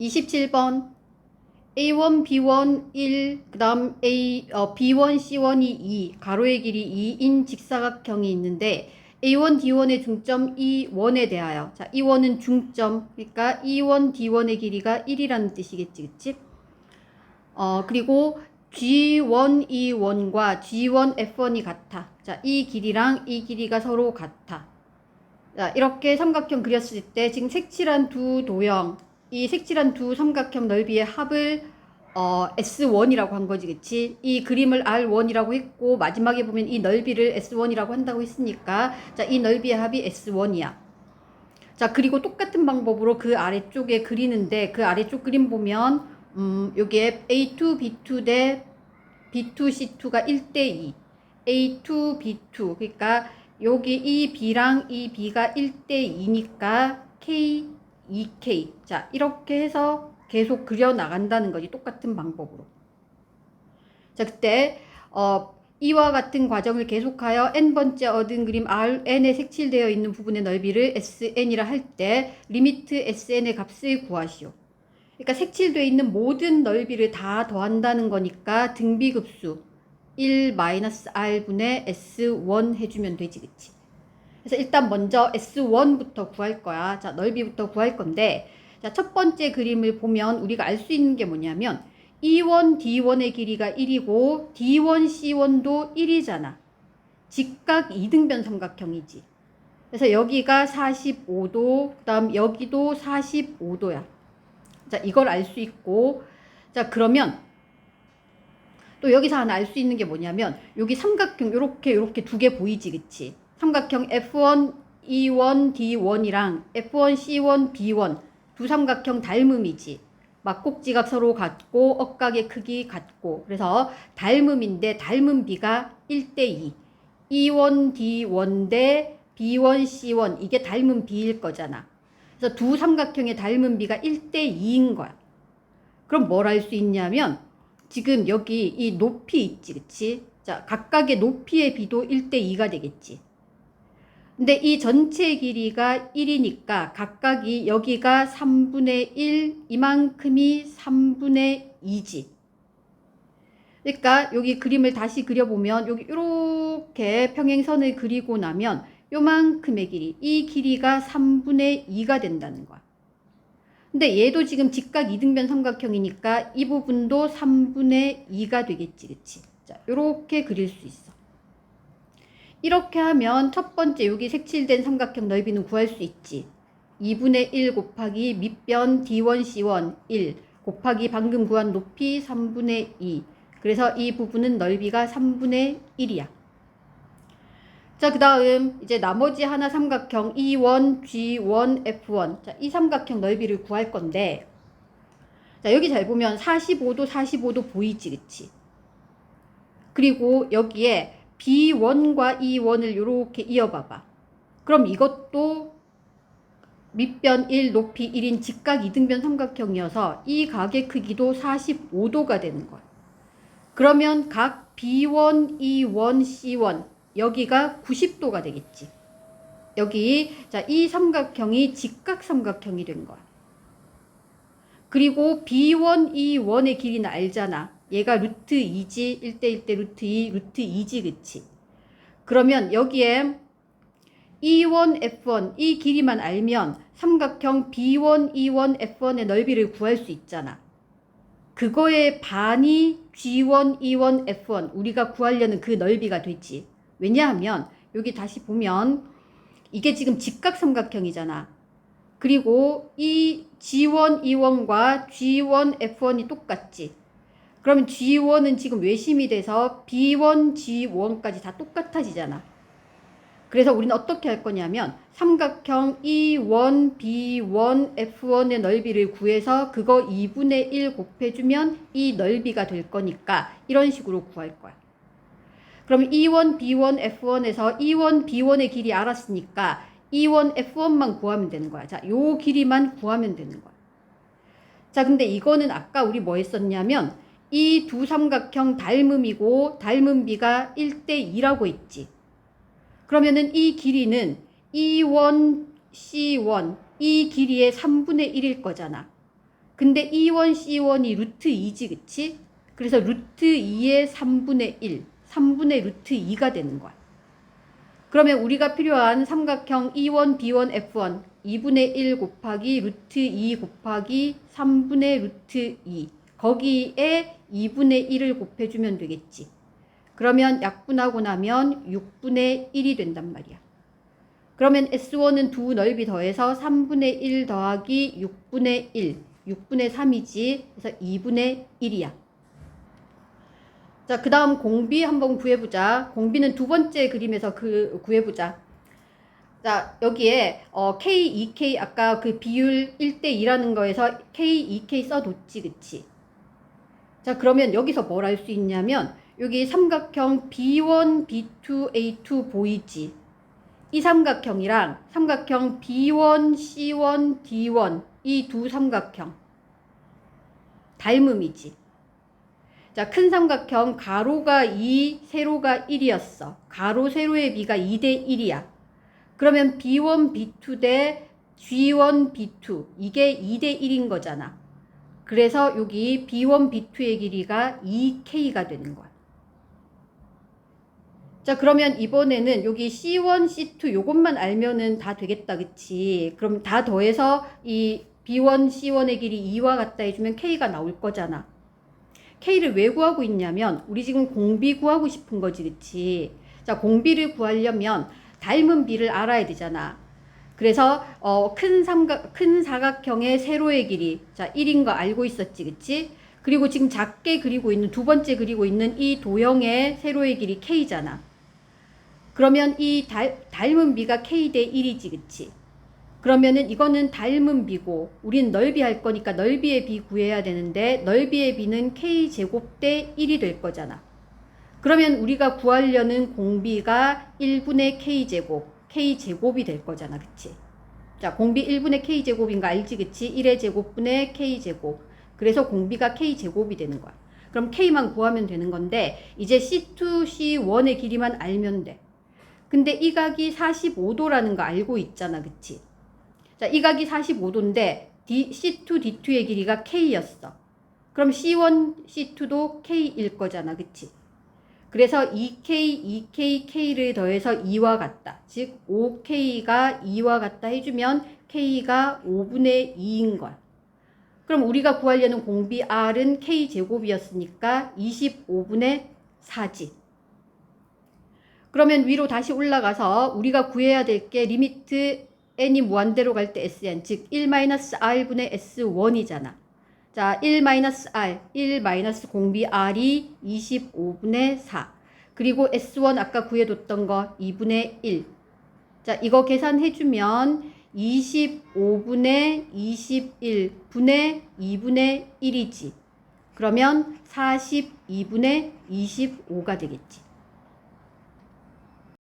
27번 A1, B1 1, 그 다음 A, 어, B1, C1이 2, 가로의 길이 2인 직사각형이 있는데 A1, D1의 중점 E1에 대하여 자, E1은 중점 그러니까 E1, D1의 길이가 1이라는 뜻이겠지 그치? 어, 그리고 G1, E1과 G1, F1이 같아 자, 이 길이랑 이 길이가 서로 같아 자, 이렇게 삼각형 그렸을 때 지금 색칠한 두 도형 이 색칠한 두 삼각형 넓이의 합을 어, S1이라고 한 거지, 그치? 이 그림을 R1이라고 했고, 마지막에 보면 이 넓이를 S1이라고 한다고 했으니까, 자, 이 넓이의 합이 S1이야. 자, 그리고 똑같은 방법으로 그 아래쪽에 그리는데, 그 아래쪽 그림 보면, 음, 여기에 A2, B2 대 B2, C2가 1대2. A2, B2. 그러니까, 여기 이 B랑 이 B가 1대2니까 K, 2K. 자, 이렇게 해서 계속 그려 나간다는 거지. 똑같은 방법으로. 자, 그때 어 이와 같은 과정을 계속하여 n번째 얻은 그림 Rn에 색칠되어 있는 부분의 넓이를 Sn이라 할 때 리미트 Sn의 값을 구하시오. 그러니까 색칠되어 있는 모든 넓이를 다 더한다는 거니까 등비급수 1-R분의 S1 해주면 되지, 그치? 그래서 일단 먼저 S1부터 구할 거야. 자, 넓이부터 구할 건데, 자, 첫 번째 그림을 보면 우리가 알 수 있는 게 뭐냐면, E1, D1의 길이가 1이고, D1, C1도 1이잖아. 직각 이등변 삼각형이지. 그래서 여기가 45도, 그 다음 여기도 45도야. 자, 이걸 알 수 있고, 자, 그러면 또 여기서 하나 알 수 있는 게 뭐냐면, 여기 삼각형 요렇게 요렇게 두 개 보이지, 그치? 삼각형 F1, E1, D1이랑 F1, C1, B1 두 삼각형 닮음이지. 막곡지각 서로 같고 억각의 크기 같고 그래서 닮음인데 닮음 비가 1대2 E1, D1 대 B1, C1 이게 닮음 비일 거잖아. 그래서 두 삼각형의 닮음 비가 1대2인 거야. 그럼 뭘알수 있냐면 지금 여기 이 높이 있지 그치? 자 각각의 높이의 비도 1대2가 되겠지. 근데 이 전체 길이가 1이니까 각각이 여기가 3분의 1, 이만큼이 3분의 2지. 그러니까 여기 그림을 다시 그려보면 여기 이렇게 평행선을 그리고 나면 요만큼의 길이, 이 길이가 3분의 2가 된다는 거야. 근데 얘도 지금 직각 이등변 삼각형이니까 이 부분도 3분의 2가 되겠지, 그치? 자, 요렇게 그릴 수 있어. 이렇게 하면 첫 번째 여기 색칠된 삼각형 넓이는 구할 수 있지. 2분의 1 곱하기 밑변 D1, C1 1 곱하기 방금 구한 높이 3분의 2. 그래서 이 부분은 넓이가 3분의 1이야. 자, 그 다음 이제 나머지 하나 삼각형 E1, G1, F1. 자, 이 삼각형 넓이를 구할 건데 자, 여기 잘 보면 45도, 45도 보이지, 그치? 그리고 여기에 B1과 E1을 이렇게 이어봐봐. 그럼 이것도 밑변 1, 높이 1인 직각 이등변 삼각형이어서 이 각의 크기도 45도가 되는 거야. 그러면 각 B1, E1, C1 여기가 90도가 되겠지. 여기 자, 이 삼각형이 직각 삼각형이 된 거야. 그리고 B1, E1의 길이는 알잖아. 얘가 루트 2지 1대 1대 루트 2 루트 2지 그치? 그러면 여기에 E1 F1 이 길이만 알면 삼각형 B1 E1 F1의 넓이를 구할 수 있잖아. 그거의 반이 G1 E1 F1 우리가 구하려는 그 넓이가 되지. 왜냐하면 여기 다시 보면 이게 지금 직각 삼각형이잖아. 그리고 이 G1 E1과 G1 F1이 똑같지 그러면 G1은 지금 외심이 돼서 B1, G1까지 다 똑같아지잖아. 그래서 우리는 어떻게 할 거냐면 삼각형 E1, B1, F1의 넓이를 구해서 그거 2분의 1 곱해주면 이 넓이가 될 거니까 이런 식으로 구할 거야. 그럼 E1, B1, F1에서 E1, B1의 길이 알았으니까 E1, F1만 구하면 되는 거야. 자, 요 길이만 구하면 되는 거야. 자, 근데 이거는 아까 우리 뭐 했었냐면 이 두 삼각형 닮음이고 닮음비가 1대 2라고 했지. 그러면은 이 길이는 E1, C1 이 길이의 3분의 1일 거잖아. 근데 E1, C1이 루트 2지, 그치? 그래서 루트 2의 3분의 1, 3분의 루트 2가 되는 거야. 그러면 우리가 필요한 삼각형 E1, B1, F1 2분의 1 곱하기 루트 2 곱하기 3분의 루트 2 거기에 2분의 1을 곱해주면 되겠지. 그러면 약분하고 나면 6분의 1이 된단 말이야. 그러면 S1은 두 넓이 더해서 3분의 1 더하기 6분의 1, 6분의 3이지. 그래서 2분의 1이야. 자, 그 다음 공비 한번 구해보자. 공비는 두 번째 그림에서 그 구해보자. 자, 여기에 어, K, 2K 아까 그 비율 1대 2라는 거에서 K, 2K 써뒀지, 그치? 자, 그러면 여기서 뭘 알 수 있냐면 여기 삼각형 B1, B2, A2 보이지? 이 삼각형이랑 삼각형 B1, C1, D1 이 두 삼각형 닮음이지. 자, 큰 삼각형 가로가 2, 세로가 1이었어. 가로, 세로의 비가 2대 1이야. 그러면 B1, B2 대 G1, B2 이게 2대 1인 거잖아. 그래서 여기 B1, B2의 길이가 2K가 되는 거야. 자, 그러면 이번에는 여기 C1, C2 요것만 알면은 다 되겠다. 그치? 그럼 다 더해서 이 B1, C1의 길이 2와 같다 해주면 K가 나올 거잖아. K를 왜 구하고 있냐면 우리 지금 공비 구하고 싶은 거지. 그치? 자, 공비를 구하려면 닮은 비를 알아야 되잖아. 그래서 어, 큰 삼각 큰 사각형의 세로의 길이 자 1인 거 알고 있었지, 그치? 그리고 지금 작게 그리고 있는 두 번째 그리고 있는 이 도형의 세로의 길이 k잖아. 그러면 이 달, 닮은 비가 k 대 1이지, 그치? 그러면은 이거는 닮은 비고 우린 넓이 할 거니까 넓이의 비 구해야 되는데 넓이의 비는 k 제곱 대 1이 될 거잖아. 그러면 우리가 구하려는 공비가 1분의 k제곱, k제곱이 될 거잖아. 그치? 자, 공비 1분의 k제곱인 거 알지? 그치? 1의 제곱분의 k제곱. 그래서 공비가 k제곱이 되는 거야. 그럼 k만 구하면 되는 건데, 이제 C2, C1의 길이만 알면 돼. 근데 이 각이 45도라는 거 알고 있잖아. 그치? 자, 이 각이 45도인데, D, C2, D2의 길이가 k였어. 그럼 C1, C2도 k일 거잖아. 그치? 그래서 2K, 2K, K를 더해서 2와 같다. 즉 5K가 2와 같다 해주면 K가 5분의 2인 거야. 그럼 우리가 구하려는 공비 R은 K제곱이었으니까 25분의 4지. 그러면 위로 다시 올라가서 우리가 구해야 될 게 리미트 n이 무한대로 갈 때 sn 즉 1-r분의 s1이잖아. 자, 1-r, 1- 공비 r이 25분의 4. 그리고 S1 아까 구해뒀던 거 2분의 1. 자, 이거 계산해주면 25분의 21분의 2분의 1이지. 그러면 42분의 25가 되겠지.